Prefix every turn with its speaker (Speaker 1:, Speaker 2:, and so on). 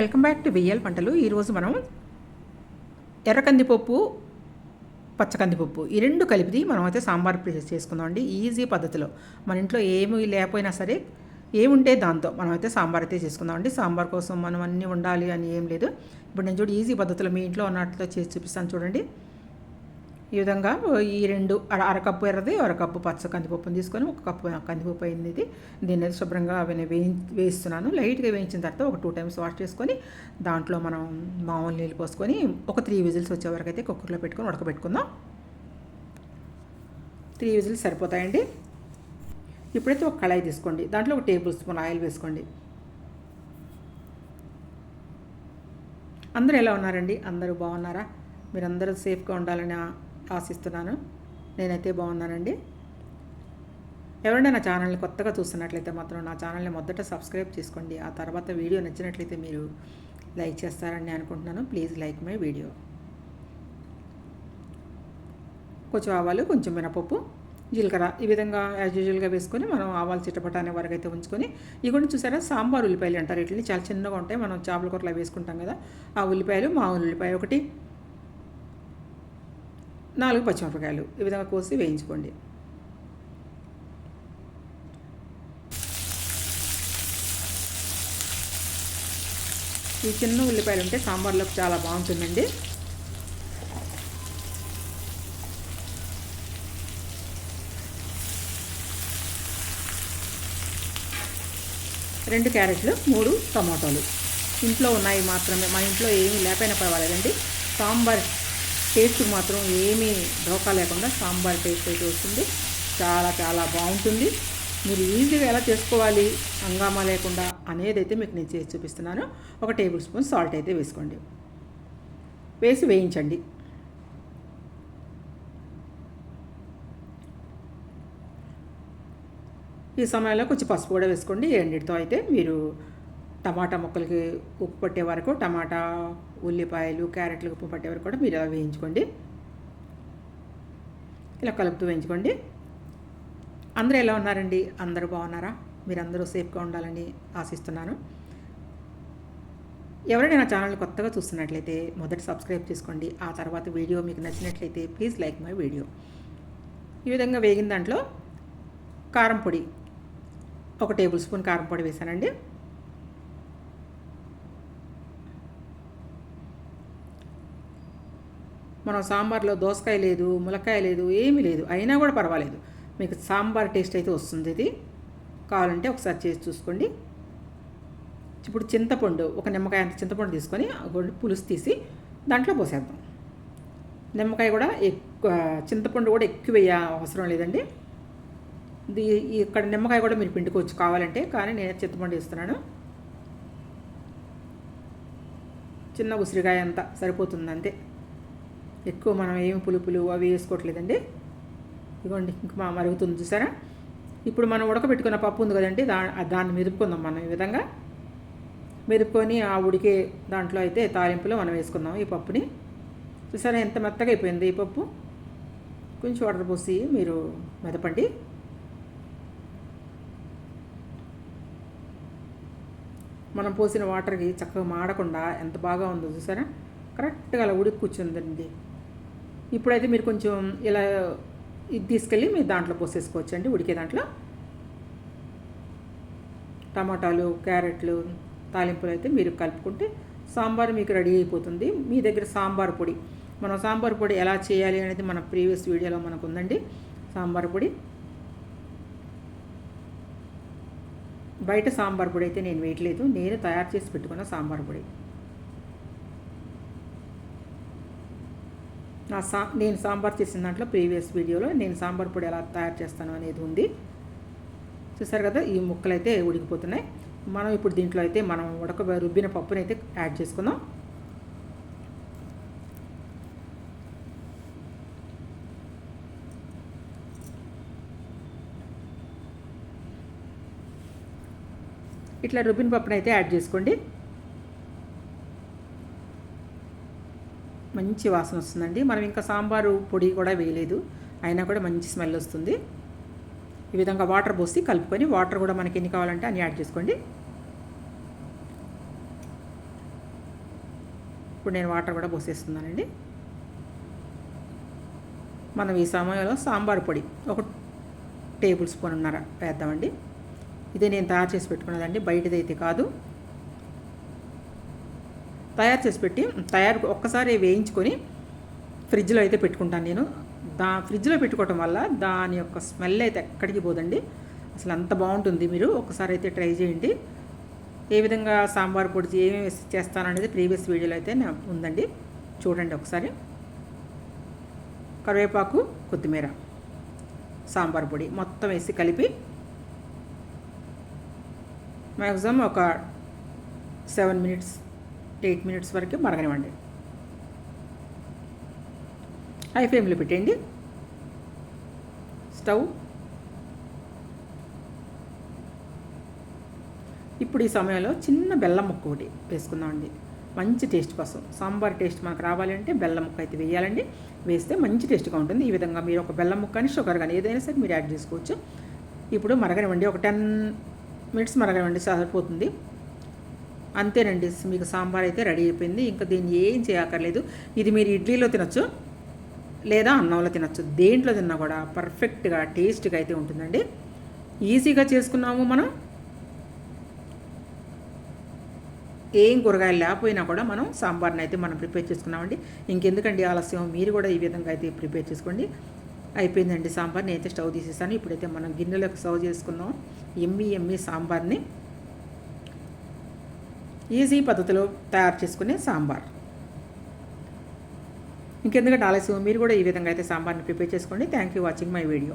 Speaker 1: Welcome back to VL పంటలు. ఈరోజు మనం ఎర్ర కందిపప్పు ఈ రెండు కలిపి మనం అయితే సాంబార్ ప్రిపేర్ చేసుకుందాం అండి. ఈజీ పద్ధతిలో మన ఇంట్లో ఏమి లేకపోయినా సరే ఏముంటే దాంతో మనం అయితే సాంబార్ అయితే చేసుకుందాం అండి. సాంబార్ కోసం మనం అన్నీ ఉండాలి అని ఏం లేదు. ఇప్పుడు నేను చూడు ఈజీ పద్ధతిలో మీ ఇంట్లో ఉన్నట్లు చేసి చూపిస్తాను చూడండి. ఈ విధంగా ఈ రెండు అర అరకప్పు ఎర్రది అరకప్పు పచ్చ కందిపప్పును తీసుకొని ఒక కప్పు కందిపప్పు అయింది. ఇది దీన్ని అయితే శుభ్రంగా అవన్నీ వేయి వేయిస్తున్నాను. లైట్గా వేయించిన తర్వాత ఒక టూ టైమ్స్ వాష్ చేసుకొని దాంట్లో మనం మామూలు నీళ్ళు పోసుకొని ఒక త్రీ విజిల్స్ వచ్చే వరకు అయితే కుక్కర్లో పెట్టుకొని ఉడకబెట్టుకుందాం. త్రీ విజిల్స్ సరిపోతాయండి. ఇప్పుడైతే ఒక కళాయి తీసుకోండి. దాంట్లో ఒక టేబుల్ స్పూన్ ఆయిల్ వేసుకోండి. అందరూ ఎలా ఉన్నారండి? అందరూ బాగున్నారా? మీరందరూ సేఫ్గా ఉండాలని? ఆశిస్తున్నాను. నేనైతే బాగున్నానండి. ఎవరైనా నా ఛానల్ని కొత్తగా చూస్తున్నట్లయితే మాత్రం నా ఛానల్ని మొదట సబ్స్క్రైబ్ చేసుకోండి. ఆ తర్వాత వీడియో నచ్చినట్లయితే మీరు లైక్ చేస్తారని అనుకుంటున్నాను. Please like my video. కొంచెం ఆవాలు కొంచెం మినపప్పు జీలకర్ర ఈ విధంగా యాజ్ యూజువల్గా వేసుకొని మనం ఆవాలు చిట్టపట అనే వరకు అయితే ఉంచుకొని ఇవి కూడా చూసారా? సాంబార్ ఉల్లిపాయలు అంటారు. వీటిని చాలా చిన్నగా ఉంటాయి. మనం చేపల కూరలో వేసుకుంటాం కదా. ఆ ఉల్లిపాయలు మామూలు ఉల్లిపాయ ఒకటి నాలుగు పచ్చిమిరపకాయలు ఈ విధంగా కోసి వేయించుకోండి. ఈ చిన్న ఉల్లిపాయలు ఉంటే సాంబార్లోకి చాలా బాగుంటుందండి. రెండు క్యారెట్లు మూడు టమాటోలు. ఇంట్లో ఉన్నాయి మాత్రమే మా ఇంట్లో ఏమీ లేకపోయినా పర్వాలేదండి. సాంబార్ టేస్ట్ మాత్రం ఏమీ డోకా లేకుండా సాంబార్ టేస్ట్ అయితే వస్తుంది. చాలా చాలా బాగుంటుంది. మీరు ఈజీగా ఎలా చేసుకోవాలి? హంగామా లేకుండా అనేది అయితే మీకు నేను చేసి చూపిస్తున్నాను. ఒక టేబుల్ స్పూన్ సాల్ట్ అయితే వేసుకోండి. వేసి వేయించండి. ఈ సమయంలో కొంచెం పసుపు కూడా వేసుకోండి. రెండింటితో అయితే మీరు టమాటా ముక్కలకి ఉప్పు పట్టే వరకు టమాటా ఉల్లిపాయలు క్యారెట్లు ఉప్పు పట్టే వరకు కూడా మీరు అలా వేయించుకోండి. ఇలా కలుపుతూ వేయించుకోండి. అందరూ ఎలా ఉన్నారండి? అందరూ బాగున్నారా? మీరందరూ సేఫ్గా ఉండాలని ఆశిస్తున్నాను. ఎవరైనా నా ఛానల్ కొత్తగా చూస్తున్నట్లయితే మొదట సబ్స్క్రైబ్ చేసుకోండి. ఆ తర్వాత వీడియో మీకు నచ్చినట్లయితే ప్లీజ్ లైక్ మై వీడియో. ఈ విధంగా వేగిన దాంట్లో కారం పొడి ఒక టేబుల్ స్పూన్ కారం పొడి వేసానండి మనం సాంబార్లో దోసకాయ లేదు ములక్కాయ లేదు ఏమీ లేదు. అయినా కూడా పర్వాలేదు. మీకు సాంబార్ టేస్ట్ అయితే వస్తుంది ఇది. కావాలంటే ఒకసారి చేసి చూసుకోండి. ఇప్పుడు చింతపండు ఒక నిమ్మకాయ అంత చింతపండు తీసుకొని పులుసు తీసి దాంట్లో పోసేద్దాం. నిమ్మకాయ కూడా ఎక్కువ చింతపండు కూడా ఎక్కువ వేయ అవసరం లేదండి. ఇది ఇక్కడ నిమ్మకాయ కూడా మీరు పిండుకోవచ్చు కావాలంటే కానీ నేను చింతపండు ఇస్తున్నాను చిన్న ఉసిరికాయ అంతా సరిపోతుంది అంతే. ఎక్కువ మనం ఏమి పులుపులు అవి వేసుకోవట్లేదండి. ఇదిగోండి ఇంక మా మరుగుతుంది చూసారా? ఇప్పుడు మనం ఉడకబెట్టుకున్న పప్పు ఉంది కదండి దా దాన్ని మెదుపుకుందాం మనం ఈ విధంగా. మెదుపుకొని ఆ ఉడికే దాంట్లో అయితే తాలింపులో మనం వేసుకుందాం ఈ పప్పుని. చూసారా ఎంత మెత్తగా అయిపోయింది ఈ పప్పు? కొంచెం వాటర్ పోసి మీరు మెదపండి. మనం పోసిన వాటర్కి చక్కగా మాడకుండా ఎంత బాగా ఉందో చూసారా? కరెక్ట్గా అలా ఉడికి కూర్చుందండి. ఇప్పుడైతే మీరు కొంచెం ఇలా ఇది తీసుకెళ్ళి మీరు దాంట్లో పోసేసుకోవచ్చు అండి ఉడికే దాంట్లో. టమాటాలు క్యారెట్లు తాలింపులు అయితే మీరు కలుపుకుంటే సాంబార్ మీకు రెడీ అయిపోతుంది. మీ దగ్గర సాంబార్ పొడి మనం సాంబార్ పొడి ఎలా చేయాలి అనేది మన ప్రీవియస్ వీడియోలో మనకు ఉందండి సాంబార్ పొడి. బయట సాంబార్ పొడి అయితే నేను వేయట్లేదు నేను తయారు చేసి పెట్టుకున్న సాంబార్ పొడి. నా సా నేను సాంబార్ చేసిన దాంట్లో ప్రీవియస్ వీడియోలో నేను సాంబార్ పొడి ఎలా తయారు చేస్తాను అనేది ఉంది. చూసారు కదా ఈ ముక్కలు అయితే ఉడికిపోతున్నాయి. మనం ఇప్పుడు దీంట్లో అయితే మనం ఉడక రుబ్బిన పప్పుని అయితే యాడ్ చేసుకుందాం. ఇట్లా రుబ్బిన పప్పునైతే యాడ్ చేసుకోండి. మంచి వాసన వస్తుందండి. మనం ఇంకా సాంబారు పొడి కూడా వేయలేదు. అయినా కూడా మంచి స్మెల్ వస్తుంది. ఈ విధంగా వాటర్ పోసి కలుపుకొని వాటర్ కూడా మనకి ఎన్ని కావాలంటే అన్ని యాడ్ చేసుకోండి. ఇప్పుడు నేను వాటర్ కూడా పోసేస్తున్నానండి. మనం ఈ సమయంలో సాంబార్ పొడి ఒక టేబుల్ స్పూన్ ఉన్నారా వేద్దామండి. ఇదే నేను తయారు చేసి పెట్టుకున్నదండి. బయటది అయితే కాదు. తయారు చేసి పెట్టి తయారు ఒక్కసారి వేయించుకొని ఫ్రిడ్జ్లో అయితే పెట్టుకుంటాను నేను. దా ఫ్రిడ్జ్లో పెట్టుకోవటం వల్ల దాని యొక్క స్మెల్ అయితే ఎక్కడికి పోదండి. అసలు అంత బాగుంటుంది మీరు ఒకసారి అయితే ట్రై చేయండి. ఏ విధంగా సాంబార్ పొడి ఏమేమి చేస్తాననేది ప్రీవియస్ వీడియోలో అయితే ఉందండి. చూడండి ఒకసారి. కరివేపాకు కొత్తిమీర సాంబార్ పొడి మొత్తం వేసి కలిపి మ్యాక్సిమం ఒక సెవెన్ మినిట్స్ ఎయిట్ మినిట్స్ వరకు మరగనివ్వండి. హై ఫ్లేమ్లో పెట్టేయండి. స్టవ్. ఇప్పుడు ఈ సమయంలో చిన్న బెల్లం ముక్క ఒకటి వేసుకుందామండి. మంచి టేస్ట్ కోసం. సాంబార్ టేస్ట్ మనకు రావాలంటే బెల్లం ముక్క అయితే వేయాలండి. వేస్తే మంచి టేస్ట్గా ఉంటుంది. ఈ విధంగా మీరు ఒక బెల్లం ముక్క కానీ షుగర్ కానీ ఏదైనా సరే మీరు యాడ్ చేసుకోవచ్చు. ఇప్పుడు మరగనివ్వండి. ఒక టెన్ మినిట్స్ మరగనివ్వండి. సరిపోతుంది. అంతేనండి. మీకు సాంబార్ అయితే రెడీ అయిపోయింది. ఇంకా దీన్ని ఏం చేయక్కర్లేదు. ఇది మీరు ఇడ్లీలో తినొచ్చు లేదా అన్నంలో తినొచ్చు. దేంట్లో తిన్నా కూడా పర్ఫెక్ట్గా టేస్ట్గా అయితే ఉంటుందండి. ఈజీగా చేసుకున్నాము మనం. ఏం కూరగాయలు లేకపోయినా కూడా మనం సాంబార్ని అయితే మనం ప్రిపేర్ చేసుకున్నామండి. ఇంకెందుకండి ఆలస్యం? మీరు కూడా ఈ విధంగా అయితే ప్రిపేర్ చేసుకోండి. అయిపోయిందండి సాంబార్ నేనైతే స్టవ్ తీసేసాను. ఇప్పుడైతే మనం గిన్నెలోకి సర్వ్ చేసుకుందాం ఎమ్మి ఎమ్మి సాంబార్ని. ఈజీ పద్ధతిలో తయారు చేసుకునే సాంబార్. ఇంకెందుకంటే ఆలస్యం మీరు కూడా ఈ విధంగా అయితే సాంబార్ని ప్రిపేర్ చేసుకోండి. Thank you watching my video